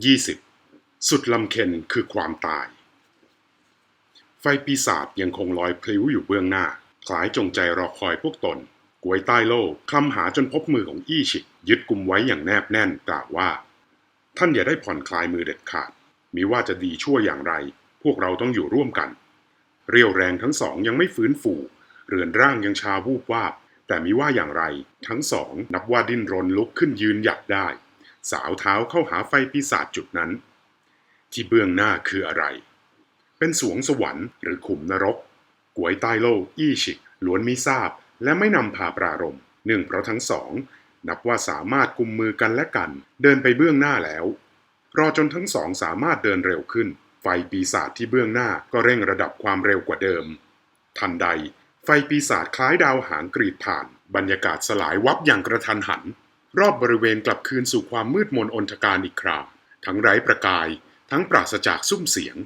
20. สุดลำเค็นคือความตาย ไฟปีศาจยังคงลอยพลิ้วอยู่เบื้องหน้า คล้ายจงใจรอคอยพวกตนกวยใต้โลกคลำหาจนพบมือของอี้ฉิกยึดกุมไว้อย่างแนบแน่นกล่าวว่า ท่านอย่าได้ผ่อนคลายมือเด็ดขาดมีว่าจะดีชั่วอย่างไร พวกเราต้องอยู่ร่วมกัน เรียวแรงทั้งสองยังไม่ฟื้นฟูเรือนร่างยังชาวูบวาบ แต่มีว่าอย่างไร ทั้งสองนับว่าดิ้นรนลุกขึ้นยืนหยัดได้ สาวเท้าเข้าหาไฟปีศาจจุดนั้น ที่เบื้องหน้าคืออะไร เป็นสวงสวรรค์หรือขุมนรกกวยใต้โลกอี้ฉิกล้วนมิทราบและไม่นำพาปรารมเนื่องเพราะทั้งสอง นับว่าสามารถกุมมือกันและกัน เดินไปเบื้องหน้าแล้ว รอจนทั้งสองสามารถเดินเร็วขึ้น ไฟปีศาจที่เบื้องหน้าก็เร่งระดับความเร็วกว่าเดิม ทันใด ไฟปีศาจคล้ายดาวหางกรีดผ่าน บรรยากาศสลายวับอย่างกระทันหัน รอบบริเวณกลับคืนสู่ความมืดมนอนทการอีกคราทั้งไร้ประกาย ทั้งปราศจากซุ้มเสียง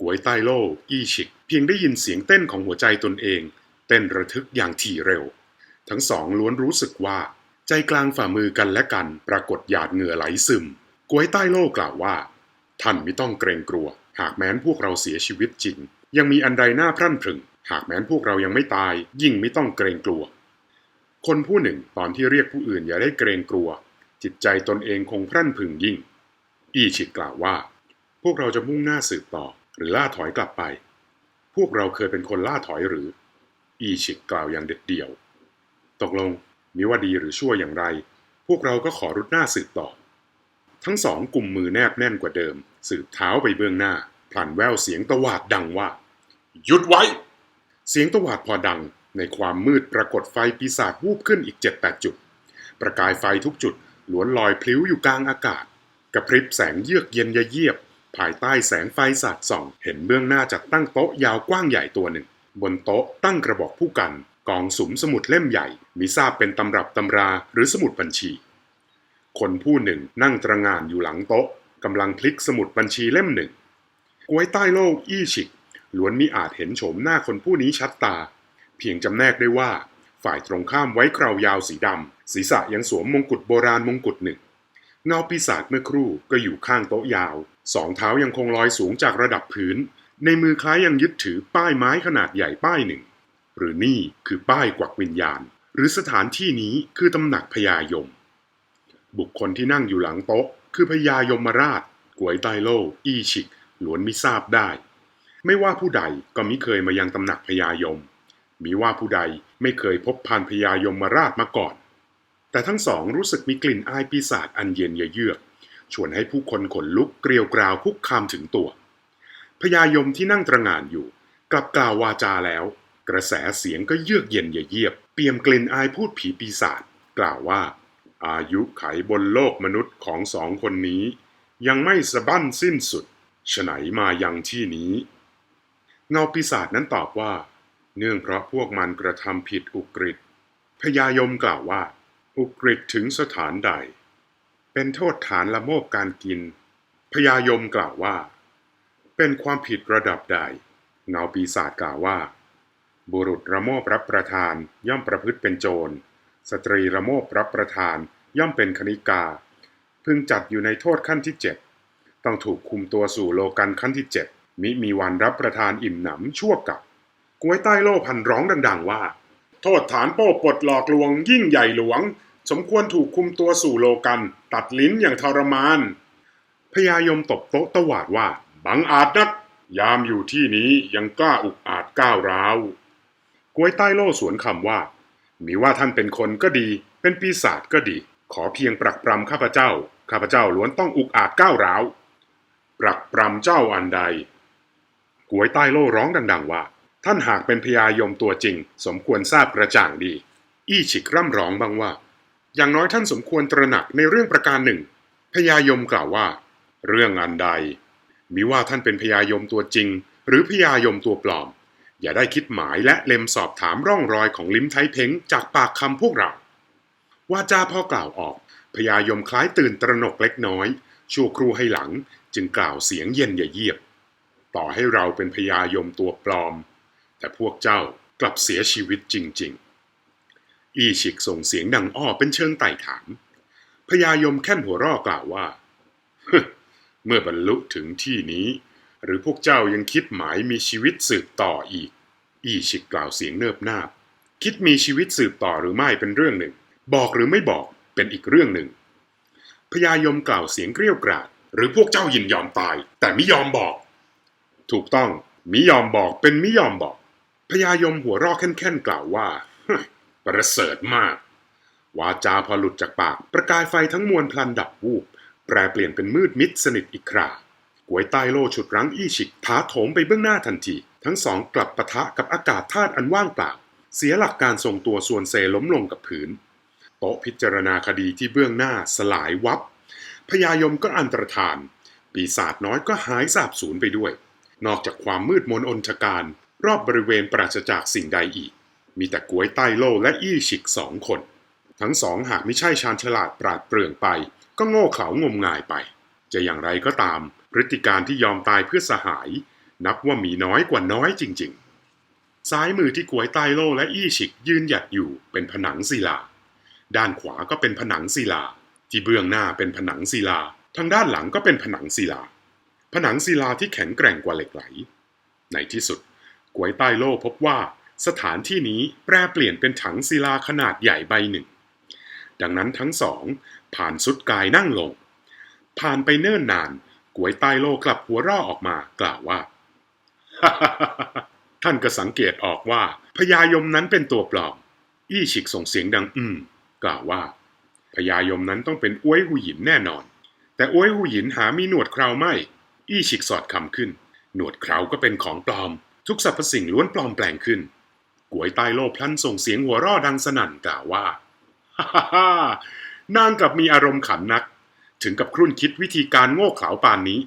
กวยใต้โลกอี้ฉิก เพียงได้ยินเสียงเต้นของหัวใจตนเอง เต้นระทึกอย่างถี่เร็ว ทั้งสองล้วนรู้สึกว่า ใจกลางฝ่ามือกันและกันปรากฏหยาดเหงื่อไหลซึมกวยใต้โลกกล่าวว่า ท่านไม่ต้องเกรงกลัว หากแม้นพวกเราเสียชีวิตจริง ยังมีอันใดหน้าพรั่นพรึง หากแม้นพวกเรายังไม่ตาย ยิ่งไม่ต้องเกรงกลัว คนผู้หนึ่งตอนที่เรียกผู้อื่นอย่าได้เกรงกลัว จิตใจตนเองคงพรั่นพึงยิ่ง อีฉิดกล่าวว่า พวกเราจะมุ่งหน้าสืบต่อ หรือล่าถอยกลับไป พวกเราเคยเป็นคนล่าถอยหรือ อีฉิกกล่าวอย่างเด็ดเดี่ยว ตกลงมิว่าดีหรือชั่วอย่างไร พวกเราก็ขอรุดหน้าสืบต่อ ทั้งสองกลุ่มมือแนบแน่นกว่าเดิม สืบเท้าไปเบื้องหน้าพลันแววเสียงตวาดดังว่า หยุดไว้ เสียงตวาดพอดัง ในความมืดปรากฏไฟปีศาจวูบขึ้นอีกเจ็ดแปดจุด ประกายไฟทุกจุดล้วนลอยพลิ้วอยู่กลางอากาศ กระพริบแสงเยือกเย็นยะเยียบ ภายใต้แสงไฟสาดส่อง เห็นเบื้องหน้าจัดตั้งโต๊ะยาวกว้างใหญ่ตัวหนึ่ง บนโต๊ะตั้งกระบอกผู้กัน กองสุมสมุดเล่มใหญ่ มีทราบเป็นตำรับตำราหรือสมุดบัญชี คนผู้หนึ่งนั่งตระงานอยู่หลังโต๊ะกำลังพลิกสมุดบัญชีเล่มหนึ่งกวยใต้โลกอี้ฉิกล้วนมิอาจเห็นโฉมหน้าคนผู้นี้ชัดตา เพียงจำแนกได้ว่า ฝ่ายตรงข้ามไว้คราวยาวสีดำศีรษะยังสวมมงกุฎโบราณมงกุฎหนึ่ง เงาปีศาจเมื่อครู่ก็อยู่ข้างโต๊ะยาว สองเท้ายังคงลอยสูงจากระดับพื้น ในมือคล้ายยังยึดถือป้ายไม้ขนาดใหญ่ป้ายหนึ่ง หรือนี่คือป้ายกวักวิญญาณ หรือสถานที่นี้คือตำหนักพญายม บุคคลที่นั่งอยู่หลังโต๊ะ คือพญายมราชกวยไตโลอี้ฉิกล้วนมิทราบได้ ไม่ว่าผู้ใดก็มิเคยมายังตำหนักพญายม มีว่าผู้ใดไม่เคยพบพานพญายมราชมาก่อน แต่ทั้งสองรู้สึกมีกลิ่นอายปีศาจอันเย็นเยือก ชวนให้ผู้คนขนลุกเกลียวกราวคุกคามถึงตัว พญายมที่นั่งตระหง่านอยู่ กลับกล่าววาจาแล้ว กระแสเสียงก็เยือกเย็นเยียบ เปี่ยมกลิ่นอายพูดผีปีศาจกล่าวว่า อายุไขบนโลกมนุษย์ของสองคนนี้ ยังไม่สะบั้นสิ้นสุดฉไหนมายังที่นี้ เงาปีศาจนั้นตอบว่า เนื่องเพราะพวกมันกระทำผิดอุกฤษพญายมกล่าวว่า อุกฤษถึงสถานใด เป็นโทษฐานละโมบการกินพญายมกล่าวว่า เป็นความผิดระดับใด เงาปีศาจกล่าวว่า บุรุษระโมบรับประทานย่อมประพฤติเป็นโจร สตรีระโมบรับประทานย่อมเป็นคณิกา พึงจัดอยู่ในโทษขั้นที่เจ็ดต้องถูกคุมตัวสู่โลกันขั้นที่เจ็ดมิมีวันรับประทานอิ่มหนำชั่วกับ กวยใต้โลพันร้องดัง ๆ ว่า โทษฐานโป้ปลดหลอกลวงยิ่งใหญ่หลวง สมควรถูกคุมตัวสู่โลกัน ตัดลิ้นอย่างทรมานพญายมตบโต๊ะตวาดว่า บังอาจนัก ยามอยู่ที่นี้ยังกล้าอุกอาจก้าวร้าวกวยใต้โลสวนคำว่า มีว่าท่านเป็นคนก็ดี เป็นปีศาจก็ดี ขอเพียงปรักปรำข้าพเจ้า ข้าพเจ้าล้วนต้องอุกอาจก้าวร้าวปรักปรำเจ้าอันใดกวยใต้โลร้องดัง ๆ ว่า ท่านหากเป็นพญายมตัวจริง สมควรทราบกระจ่างดี อี้ฉิกร่ำร้องบ้างว่า อย่างน้อยท่านสมควรตระหนักในเรื่องประการหนึ่งพญายมกล่าวว่า เรื่องอันใด มิว่าท่านเป็นพญายมตัวจริง หรือพญายมตัวปลอม อย่าได้คิดหมายและเล็มสอบถามร่องรอยของลิ้มไทเพ้งจากปากคำพวกเราว่าจาพ่อกล่าวออกพญายมคล้ายตื่นตระหนกเล็กน้อย ชั่วครู่ให้หลังจึงกล่าวเสียงเย็นอย่าเยียบ ต่อให้เราเป็นพญายมตัวปลอม แต่พวกเจ้ากลับเสียชีวิตจริง ๆ อีฉิกส่งเสียงดังอ้อเป็นเชิงไต่ถามพญายมแค่นหัวร่อกล่าวว่า เมื่อบรรลุถึงที่นี้ หรือพวกเจ้ายังคิดหมายมีชีวิตสืบต่ออีก อีฉิกกล่าวเสียงเนิบนาบ คิดมีชีวิตสืบต่อหรือไม่เป็นเรื่องหนึ่ง บอกหรือไม่บอกเป็นอีกเรื่องหนึ่งพญายมกล่าวเสียงเกรี้ยวกราด หรือพวกเจ้ายินยอมตาย แต่ไม่ยอมบอก ถูกต้องมิยอมบอกเป็นมิยอมบอก พญายมหัวรอกแค่นๆกล่าวว่าประเสริฐมาก วาจาพอหลุดจากปาก ประกายไฟทั้งมวลพลันดับวูบแปรเปลี่ยนเป็นมืดมิดสนิทอีกคราก๋วยใต้โลฉุดรั้งอี้ฉิกท้าโถมไปเบื้องหน้าทันที ทั้งสองกลับปะทะกับอากาศธาตุอันว่างเปล่า เสียหลักการทรงตัวส่วนเซล้มลงกับผืนโต๊ะพิจารณาคดีที่เบื้องหน้าสลายวับพญายมก็อันตรธาน ปีศาจน้อยก็หายสาบสูญไปด้วย นอกจากความมืดมนอนชการ รอบบริเวณปราศจากสิ่งใดอีก มีแต่กวยใต้โลและอี้ฉิกสองคน ทั้งสองหากไม่ใช่ชาญฉลาดปราดเปรื่องไป ก็โง่เขลางมงายไป จะอย่างไรก็ตาม พฤติการที่ยอมตายเพื่อสหาย นับว่ามีน้อยกว่าน้อยจริง ๆ ซ้ายมือที่กวยใต้โลและอี้ฉิกยืนหยัดอยู่เป็นผนังศิลา ด้านขวาก็เป็นผนังศิลา ที่เบื้องหน้าเป็นผนังศิลา ทางด้านหลังก็เป็นผนังศิลา ผนังศิลาที่แข็งแกร่งกว่าเหล็กไหล ในที่สุด กวยใต้โลพบว่าสถานที่นี้แปรเปลี่ยนเป็นถังศิลาขนาดใหญ่ใบหนึ่ง ดังนั้นทั้งสอง ผ่านสุดกายนั่งลง ผ่านไปเนิ่นนานกวยใต้โลกลับหัวร่อออกมากล่าวว่า ท่านก็สังเกตออกว่าพญายมนั้นเป็นตัวปลอม อี้ฉิกส่งเสียงดังอืม กล่าวว่าพญายมนั้นต้องเป็นอ้วยหูหยินแน่นอน แต่อ้วยหูหยินหามีหนวดเคราวไม่ อี้ฉิกสอดคำขึ้น หนวดเคราวก็เป็นของปลอม ทุกสรรพสิ่งล้วนปลอมแปลงขึ้นกวยใต้โลพลันส่งเสียงหัวร่อดังสนั่นกล่าวว่าฮ่าฮ่าฮ่านางกลับมีอารมณ์ขันนัก ถึงกับครุ่นคิดวิธีการโง่เขลาปานนี้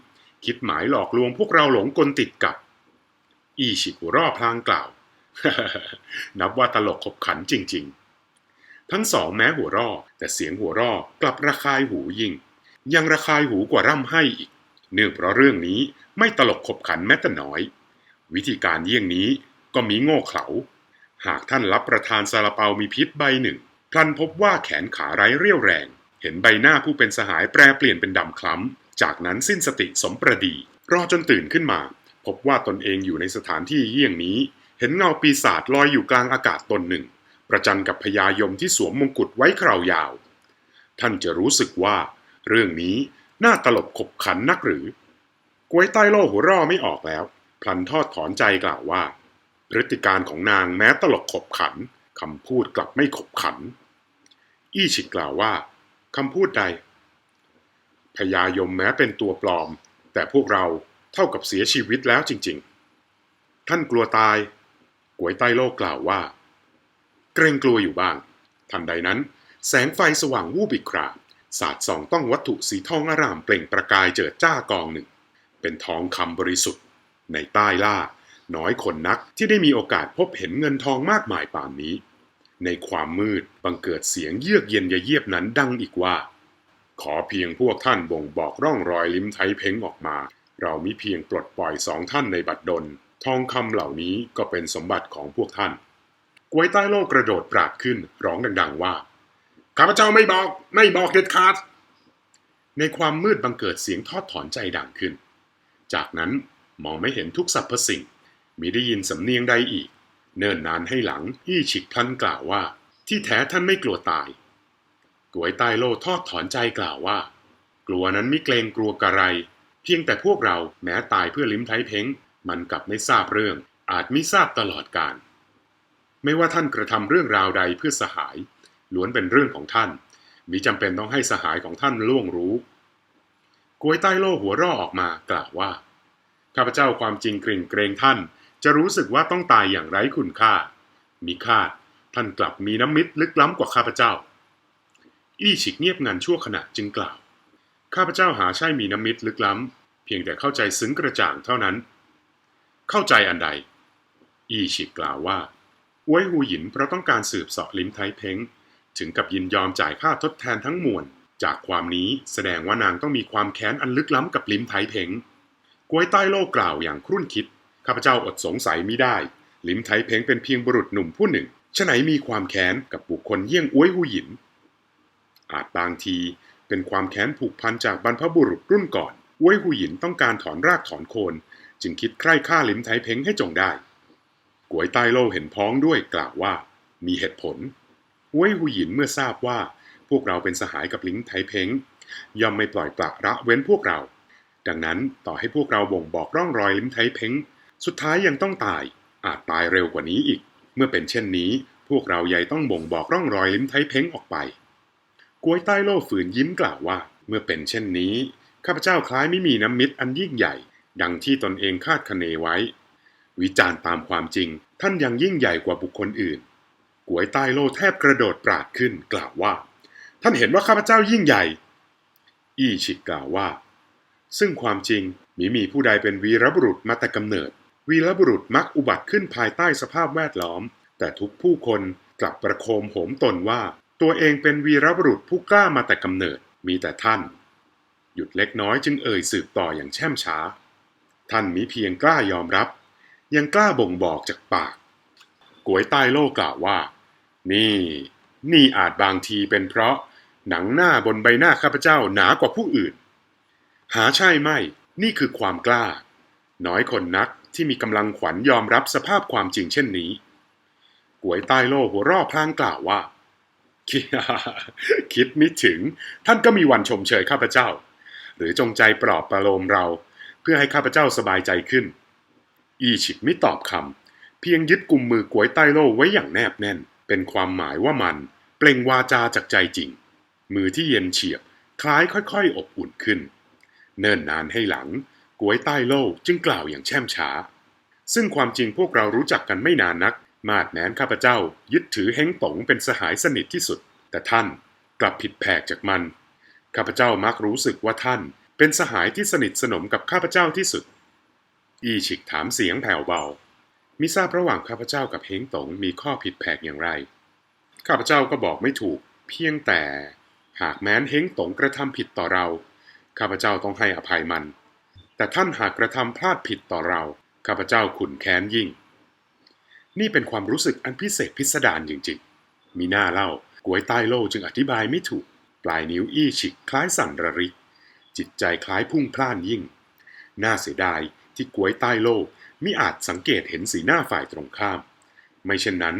คิดหมายหลอกลวงพวกเราหลงกลติดกับ อีฉิกหัวร่อพลางกล่าว นับว่าตลกขบขันจริง ๆ ทั้งสองแม้หัวร่อแต่เสียงหัวร่อกลับระคายหูยิ่ง ยังระคายหูกว่าร่ำให้อีก เนื่องเพราะเรื่องนี้ไม่ตลกขบขันแม้แต่น้อย วิธีการเยี่ยงนี้ก็มีโง่เขลา หากท่านรับประทานซาลาเปามีพิษใบหนึ่งพลันพบว่าแขนขาไร้เรี่ยวแรง เห็นใบหน้าผู้เป็นสหายแปรเปลี่ยนเป็นดำคล้ำ จากนั้นสิ้นสติสมประดี รอจนตื่นขึ้นมา พบว่าตนเองอยู่ในสถานที่เยี่ยงนี้ เห็นเงาปีศาจลอยอยู่กลางอากาศตนหนึ่ง ประจันกับพญายมที่สวมมงกุฎไว้คราวยาว ท่านจะรู้สึกว่า เรื่องนี้น่าตลบขบขันนักหรือ กวยใต้โลหัวร่อไม่ออกแล้ว พลันทอดถอนใจกล่าวว่า พฤติการของนางแม้ตลกขบขันคำพูดกลับไม่ขบขัน อี้ฉิกกล่าวว่าคำพูดใดพญายมแม้เป็นตัวปลอม แต่พวกเราเท่ากับเสียชีวิตแล้วจริง ๆ ท่านกลัวตายกวยใต้โลกกล่าวว่า เกรงกลัวอยู่บ้าง ทันใดนั้น แสงไฟสว่างวูบอีกคราสาดส่องต้องวัตถุสีทองอร่ามเปล่งประกายเจิดจ้ากองหนึ่ง เป็นทองคำบริสุทธิ์ ในใต้ล่า น้อยคนนักที่ได้มีโอกาสพบเห็นเงินทองมากมายป่านนี้ ในความมืดบังเกิดเสียงเยือกเย็นยะเยียบนั้นดังอีกว่า ขอเพียงพวกท่านบ่งบอกร่องรอยลิ้มไทยเพ้งออกมา เรามิเพียงปลดปล่อยสองท่านในบัดดล ทองคำเหล่านี้ก็เป็นสมบัติของพวกท่านกวยใต้โลกกระโดดปราดขึ้นร้องดัง ๆว่าข้าพเจ้าไม่บอกไม่บอกเด็ดขาดในความมืดบังเกิดเสียงทอดถอนใจดังขึ้น จากนั้น มองไม่เห็นทุกสรรพสิ่งมิได้ยินสำเนียงใดอีก เนิ่นนานให้หลังอี้ฉิกพลันกล่าวว่า ที่แท้ท่านไม่กลัวตายกวยใต้โลทอดถอนใจกล่าวว่า กลัวนั้นไม่เกรงกลัวกระไร เพียงแต่พวกเราแม้ตายเพื่อลิ้มไทยเพ้ง มันกลับไม่ทราบเรื่อง อาจไม่ทราบตลอดการ ไม่ว่าท่านกระทำเรื่องราวใดเพื่อสหาย ล้วนเป็นเรื่องของท่าน มิจำเป็นต้องให้สหายของท่านล่วงรู้กวยใต้โลหัวร่อออกมากล่าวว่า ข้าพเจ้าความจริงเกรงเกรงท่าน จะรู้สึกว่าต้องตายอย่างไร้คุณค่ามีคาดท่านกลับมีน้ำมิตรลึกล้ำกว่าข้าพเจ้า อี้ฉิกเงียบงันชั่วขณะจึงกล่าว ข้าพเจ้าหาใช่มีน้ำมิตรลึกล้ำ เพียงแต่เข้าใจซึ้งกระจ่างเท่านั้น เข้าใจอันใด อี้ฉิกกล่าวว่าอวยหูหยินเพราะต้องการสืบสาะลิ้มไทเพ้ง ถึงกับยินยอมจ่ายค่าทดแทนทั้งมวล จากความนี้แสดงว่านางต้องมีความแค้นอันลึกล้ำกับลิ้มไทเพ้ง กวยใต้โลกกล่าวอย่างครุ่นคิด ข้าพเจ้าอดสงสัยมิได้ ลิมไทยเพ้งเป็นเพียงบุรุษหนุ่มผู้หนึ่งฉะไหนมีความแค้นกับบุคคลเยี่ยงอวยหูหยิน อาจบางทีเป็นความแค้นผูกพันจากบรรพบุรุษรุ่นก่อนเว้ยหูหยินต้องการถอนรากถอนโคน จึงคิดใคร่ฆ่าลิมไทเพ้งให้จงได้กวยใต้โลเห็นพ้องด้วยกล่าวว่า มีเหตุผลเว้ยหูหยินเมื่อทราบว่า พวกเราเป็นสหายกับลิมไทเพ้งย่อมไม่ปล่อยปละละเว้นพวกเรา ดังนั้นต่อให้พวกเราบ่งบอกร่องรอยลิ้มไทเพ้ง สุดท้ายยังต้องตาย อาจตายเร็วกว่านี้อีก เมื่อเป็นเช่นนี้ พวกเราใหญ่ต้องบ่งบอกร่องรอยลิ้มไทเพ้งออกไปกวยใต้โลฝืนยิ้มกล่าวว่า เมื่อเป็นเช่นนี้ข้าพเจ้าคล้ายไม่มีน้ำมิตรอันยิ่งใหญ่ ดังที่ตนเองคาดคะเนไว้ วิจารณ์ตามความจริง ท่านยังยิ่งใหญ่กว่าบุคคลอื่นกวยใต้โลแทบกระโดดปราดขึ้นกล่าวว่า ท่านเห็นว่าข้าพเจ้ายิ่งใหญ่ อี้ฉิกกล่าวว่า ซึ่งความจริงมิมีผู้ใดเป็นวีรบุรุษมาแต่กำเนิด วีรบุรุษมักอุบัติขึ้นภายใต้สภาพแวดล้อม แต่ทุกผู้คนกลับประโคมโหมตนว่า ตัวเองเป็นวีรบุรุษผู้กล้ามาแต่กำเนิดมีแต่ท่าน หยุดเล็กน้อยจึงเอ่ยสืบต่ออย่างแช่มช้า ท่านมิเพียงกล้ายอมรับ ยังกล้าบ่งบอกจากปากกวยใต้โลกล่าวว่า นี่ นี่อาจบางทีเป็นเพราะหนังหน้าบนใบหน้าข้าพเจ้าหนากว่าผู้อื่น หาใช่ไม่ นี่คือความกล้า น้อยคนนักที่มีกำลังขวัญยอมรับสภาพความจริงเช่นนี้กวยใต้โลหัวร่อพลางกล่าวว่า คิดคิดมิถึง ท่านก็มีวันชมเชยข้าพเจ้า หรือจงใจปลอบประโลมเรา เพื่อให้ข้าพเจ้าสบายใจขึ้น อีฉิกไม่ตอบคำเพียงยึดกุมมือกวยใต้โลไว้อย่างแนบแน่น เป็นความหมายว่ามัน เปล่งวาจาจากใจจริง มือที่เย็นเฉียบ คล้ายค่อยๆ อบอุ่นขึ้น เนิ่นนานให้หลังกวยใต้โล่จึงกล่าวอย่างแช่มช้า ซึ่งความจริงพวกเรารู้จักกันไม่นานนัก มาดแม้นข้าพเจ้า ยึดถือเฮงตงเป็นสหายสนิทที่สุด แต่ท่านกลับผิดแผกจากมัน ข้าพเจ้ามักรู้สึกว่าท่าน เป็นสหายที่สนิทสนมกับข้าพเจ้าที่สุด อีฉิกถามเสียงแผ่วเบา มิทราบระหว่างข้าพเจ้ากับเฮงตงมีข้อผิดแผกอย่างไร ข้าพเจ้าก็บอกไม่ถูก เพียงแต่ หากแม้นเฮงตงกระทำผิดต่อเรา ข้าพเจ้าต้องให้อภัยมัน แต่ท่านหากกระทำพลาดผิดต่อเรา ข้าพเจ้าขุนแค้นยิ่ง นี่เป็นความรู้สึกอันพิเศษพิสดารจริงๆ มีหน้าเล่ากวยใต้โลจึงอธิบายไม่ถูก ปลายนิ้วอี้ฉิกคล้ายสั่นระริก จิตใจคล้ายพุ่งพล่านยิ่ง น่าเสียดายที่กวยใต้โลมิอาจสังเกตเห็นสีหน้าฝ่ายตรงข้าม ไม่เช่นนั้น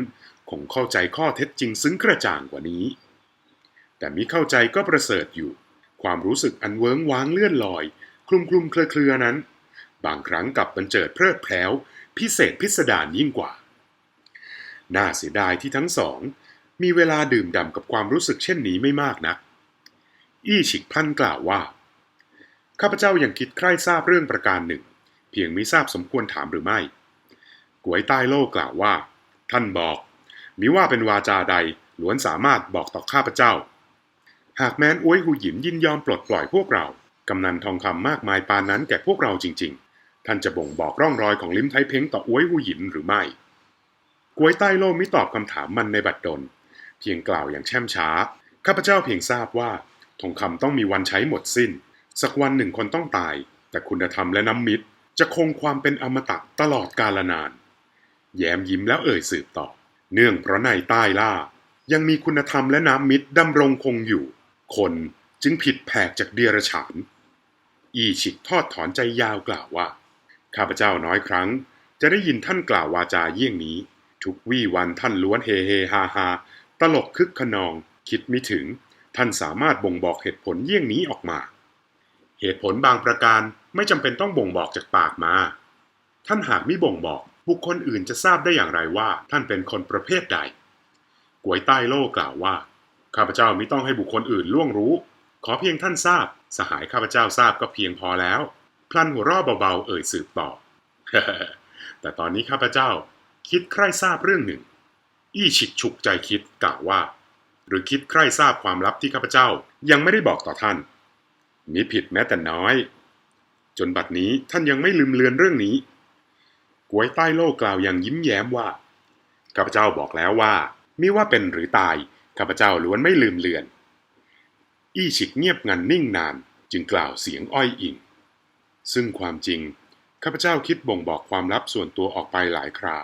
คงเข้าใจข้อเท็จจริงซึ้งกระจ่างกว่านี้ แต่มิเข้าใจก็ประเสริฐอยู่ ความรู้สึกอันเวิ้งว้างเลื่อนลอย คลุมคลุมเครือเครือนั้น บางครั้งกับบันเจิดเพลิดเพลวพิเศษพิสดารยิ่งกว่า น่าเสียดายที่ทั้งสอง มีเวลาดื่มด่ำกับความรู้สึกเช่นนี้ไม่มากนัก อี้ฉิกพันกล่าวว่า ข้าพเจ้ายังคิดใคร่ทราบเรื่องประการหนึ่ง เพียงไม่ทราบสมควรถามหรือไม่กวยใต้โลกกล่าวว่า ท่านบอกมิว่าเป็นวาจาใดล้วนสามารถบอกต่อข้าพเจ้า หากแม้นอ้วยหูหยินยินยอมปลดปล่อยพวกเรา กำนันทองคำมากมายปานนั้นแก่พวกเราจริง ๆ ท่านจะบ่งบอกร่องรอยของลิ้มไทเพ้งต่ออ้วยหูหยินหรือไม่กวยใต้โลกไม่ตอบคำถามมันในบัดดล เพียงกล่าวอย่างแช่มช้า ข้าพเจ้าเพียงทราบว่า ทองคำต้องมีวันใช้หมดสิ้น สักวันหนึ่งคนต้องตาย แต่คุณธรรมและน้ำมิตร จะคงความเป็นอมตะตลอดกาลนาน แย้มยิ้มแล้วเอ่ยสืบต่อ เนื่องเพราะในใต้ล่า ยังมีคุณธรรมและน้ำมิตรดำรงคงอยู่ คนจึงผิดแผกจากเดียรฉาน อีฉิกทอดถอนใจยาวกล่าวว่า ข้าพเจ้าน้อยครั้ง จะได้ยินท่านกล่าววาจาเยี่ยงนี้ ทุกวี่วันท่านล้วนเฮเฮฮาฮาตลกคึกขนอง คิดไม่ถึง ท่านสามารถบ่งบอกเหตุผลเยี่ยงนี้ออกมา เหตุผลบางประการไม่จำเป็นต้องบ่งบอกจากปากมา ท่านหากไม่บ่งบอก บุคคลอื่นจะทราบได้อย่างไรว่า ท่านเป็นคนประเภทใดกวยใต้โลกล่าวว่า ข้าพเจ้าไม่ต้องให้บุคคลอื่นล่วงรู้ ขอเพียงท่านทราบ สหายข้าพเจ้าทราบก็เพียงพอแล้ว พลันหัวเราะเบาๆ เอ่ยสืบต่อ แต่ตอนนี้ข้าพเจ้าคิดใคร่ทราบเรื่องหนึ่ง อี้ฉิกฉุกใจคิดกล่าวว่า หรือคิดใคร่ทราบความลับที่ข้าพเจ้ายังไม่ได้บอกต่อท่านมิผิดแม้แต่น้อย จนบัดนี้ท่านยังไม่ลืมเลือนเรื่องนี้กวยใต้โลกกล่าวอย่างยิ้มแย้มว่าข้าพเจ้าบอกแล้วว่า ไมิว่าเป็นหรือตาย ข้าพเจ้าล้วนไม่ลืมเลือน อี้ฉิกเงียบงันนิ่งนานจึงกล่าวเสียงอ้อยอิง ซึ่งความจริงข้าพเจ้าคิดบ่งบอกความลับส่วนตัวออกไปหลายครา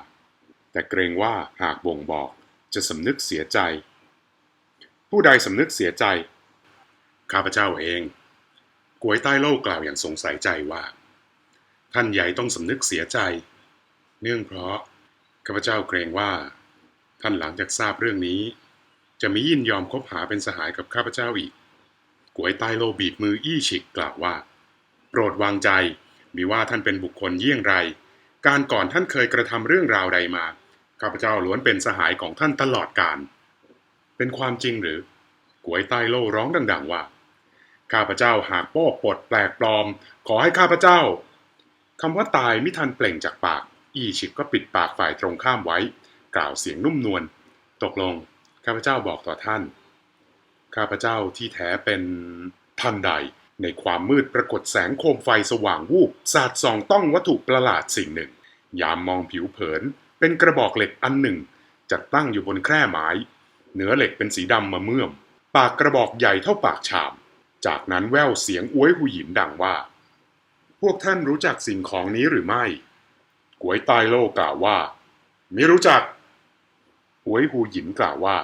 แต่เกรงว่าหากบ่งบอกจะสำนึกเสียใจ ผู้ใดสำนึกเสียใจ ข้าพเจ้าเองกวยใต้โลกกล่าวอย่างสงสัยใจว่า ท่านใหญ่ต้องสำนึกเสียใจ เนื่องเพราะข้าพเจ้าเกรงว่า ท่านหลังจากทราบเรื่องนี้ จะมิยินยอมคบหาเป็นสหายกับข้าพเจ้าอีกกวยใต้โลบีบมืออี้ฉิกกล่าวว่า โปรดวางใจ มีว่าท่านเป็นบุคคลเยี่ยงไร การก่อนท่านเคยกระทำเรื่องราวใดมา ข้าพเจ้าล้วนเป็นสหายของท่านตลอดกาล เป็นความจริงหรือ กวยใต้โลร้องดัง ๆ ว่า ข้าพเจ้าหากโป้ปดแปลกปลอม ขอให้ข้าพเจ้าคำว่าตายไม่ทันเปล่งจากปาก อีชิกก็ปิดปากฝ่ายตรงข้ามไว้ กล่าวเสียงนุ่มนวล ตกลง ข้าพเจ้าบอกต่อท่าน ข้าพเจ้าที่แท้เป็นทันใด ในความมืดปรากฏแสงโคมไฟสว่างวูบสาดส่องต้องวัตถุประหลาดสิ่งหนึ่ง ยามมองผิวเผิน เป็นกระบอกเหล็กอันหนึ่ง จัดตั้งอยู่บนแคร่ไม้เนื้อเหล็กเป็นสีดำมาเมื่อม ปากกระบอกใหญ่เท่าปากชาม จากนั้นแววเสียงอวยหูหยินดังว่า พวกท่านรู้จักสิ่งของนี้หรือไม่ กวยตายโลกล่าวว่า ไม่รู้จัก อวยหูหยินกล่าวว่า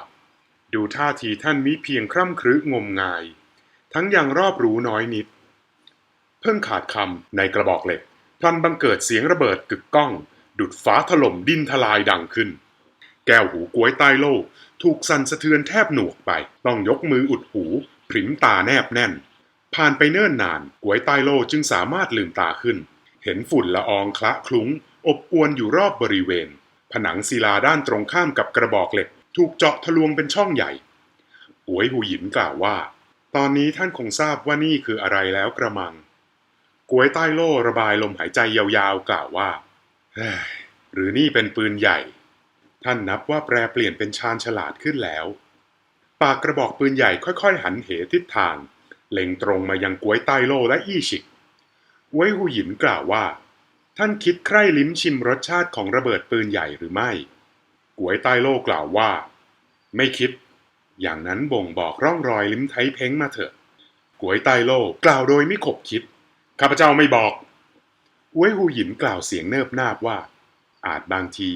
ดูท่าทีท่านมิเพียงคร่ำครึงมงาย ทั้งยังรอบรู้น้อยนิด เพิ่งขาดคำในกระบอกเหล็กพลันบังเกิดเสียงระเบิดกึกก้อง ดุดฟ้าถล่มดินทลายดังขึ้น แก้วหูกลวยใต้โลก ถูกสั่นสะเทือนแทบหนวกไป ต้องยกมืออุดหูพริมตาแนบแน่น ผ่านไปเนิ่นนานกลวยใต้โลกจึงสามารถลืมตาขึ้น เห็นฝุ่นละอองคละคลุ้ง อบอวนอยู่รอบบริเวณ ผนังศิลาด้านตรงข้ามกับกระบอกเหล็ก ถูกเจาะทะลวงเป็นช่องใหญ่อวยหูหยินกล่าวว่า ตอนนี้ท่านคงทราบว่านี่คืออะไรแล้วกระมังกวยใต้โล่ระบายลมหายใจยาวๆ กล่าวว่าหรือนี่เป็นปืนใหญ่ ท่านนับว่าแปรเปลี่ยนเป็นชาญฉลาดขึ้นแล้ว ปากกระบอกปืนใหญ่ค่อยๆ หันเหทิศทาง เล็งตรงมายังกวยใต้โล่และอี้ฉิกเวยหูหยินกล่าวว่า ท่านคิดใคร่ลิ้มชิมรสชาติของระเบิดปืนใหญ่หรือไม่กวยใต้โลกล่าวว่า ไม่คิด อย่างนั้นบ่งบอกร่องรอยลิ้มไทเพ้งมาเถอะกวยใต้โล่กล่าวโดยไม่ขบคิด ข้าพเจ้าไม่บอกเวยหูหยินกล่าวเสียงเนิบนาบว่า อาจบางที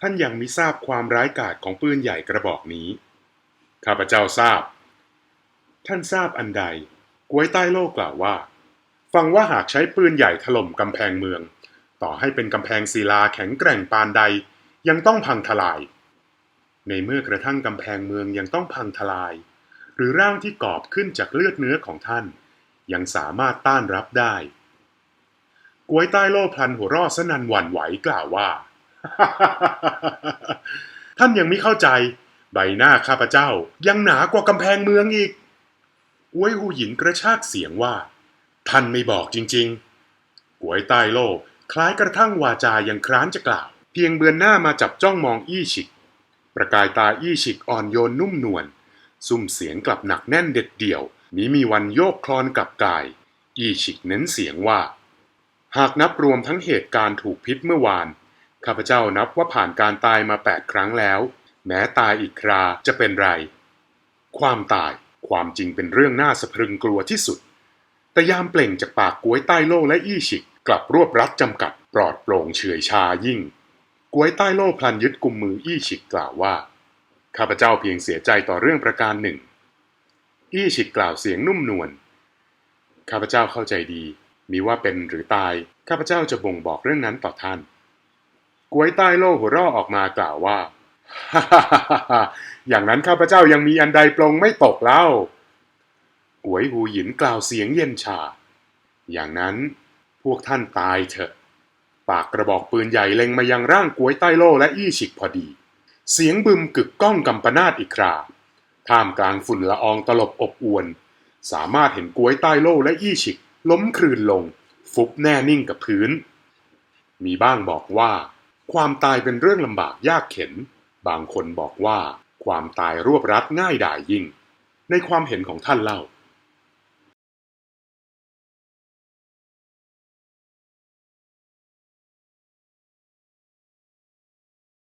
ท่านยังมิทราบความร้ายกาจของปืนใหญ่กระบอกนี้ ข้าพเจ้าทราบ ท่านทราบอันใดกวยใต้โลกกล่าวว่า ฟังว่าหากใช้ปืนใหญ่ถล่มกำแพงเมือง ต่อให้เป็นกำแพงศิลาแข็งแกร่งปานใด ยังต้องพังทลาย ในเมื่อกระทั่งกำแพงเมืองยังต้องพังทลาย หรือร่างที่กอบขึ้นจากเลือดเนื้อของท่าน ยังสามารถต้านรับได้กวยใต้โลพลันหัวรอสนันหวั่นไหวกล่าวว่า ท่านยังไม่เข้าใจ ใบหน้าข้าพเจ้า ยังหนากว่ากำแพงเมืองอีกอวยหูหยินกระชากเสียงว่า ท่านไม่บอกจริงๆกวยใต้โล คล้ายกระทั่งวาจายังคร้านจะกล่าว เพียงเบือนหน้ามาจับจ้องมองอี้ฉิก ประกายตาอี้ฉิกอ่อนโยนนุ่มนวลซุ่มเสียงกลับหนักแน่นเด็ดเดี่ยวมิมีวันโยกคลอนกลับกาย อี้ฉิกเน้นเสียงว่า หากนับรวมทั้งเหตุการณ์ถูกพิษเมื่อวาน ข้าพเจ้านับว่าผ่านการตายมาแปดครั้งแล้ว แม้ตายอีกคราจะเป็นไร ความตายความจริงเป็นเรื่องน่าสะพรึงกลัวที่สุด แต่ยามเปล่งจากปากกวยใต้โลกและอี้ฉิก กลับรวบรัดจำกัดปลอดโปร่งเฉยชายิ่งกวยใต้โลพลันยึดกุมมืออี้ฉิกกล่าวว่า ข้าพเจ้าเพียงเสียใจต่อเรื่องประการหนึ่ง อี้ฉิกกล่าวเสียงนุ่มนวล ข้าพเจ้าเข้าใจดี มีว่าเป็นหรือตาย ข้าพเจ้าจะบ่งบอกเรื่องนั้นต่อท่าน กวยใต้โลหัวราออกมากล่าวว่า อย่างนั้นข้าพเจ้ายังมีอันใดปลงไม่ตกเล่าอวยหูหยินกล่าวเสียงเย็นชา อย่างนั้น พวกท่านตายเถอะ ปากกระบอกปืนใหญ่เล็งมายังร่างกวยใต้โลและอี้ฉิกพอดี เสียงบึมกึกก้องกำปนาตอีกครา ท่ามกลางฝุ่นละอองตลบอบอวน สามารถเห็นกวยใต้โลและอี้ฉิก ล้มคลืนลง ฟุบแน่นิ่งกับพื้น มีบ้างบอกว่า ความตายเป็นเรื่องลำบากยากเข็น บางคนบอกว่า ความตายรวบรัดง่ายดายยิ่ง ในความเห็นของท่านเล่า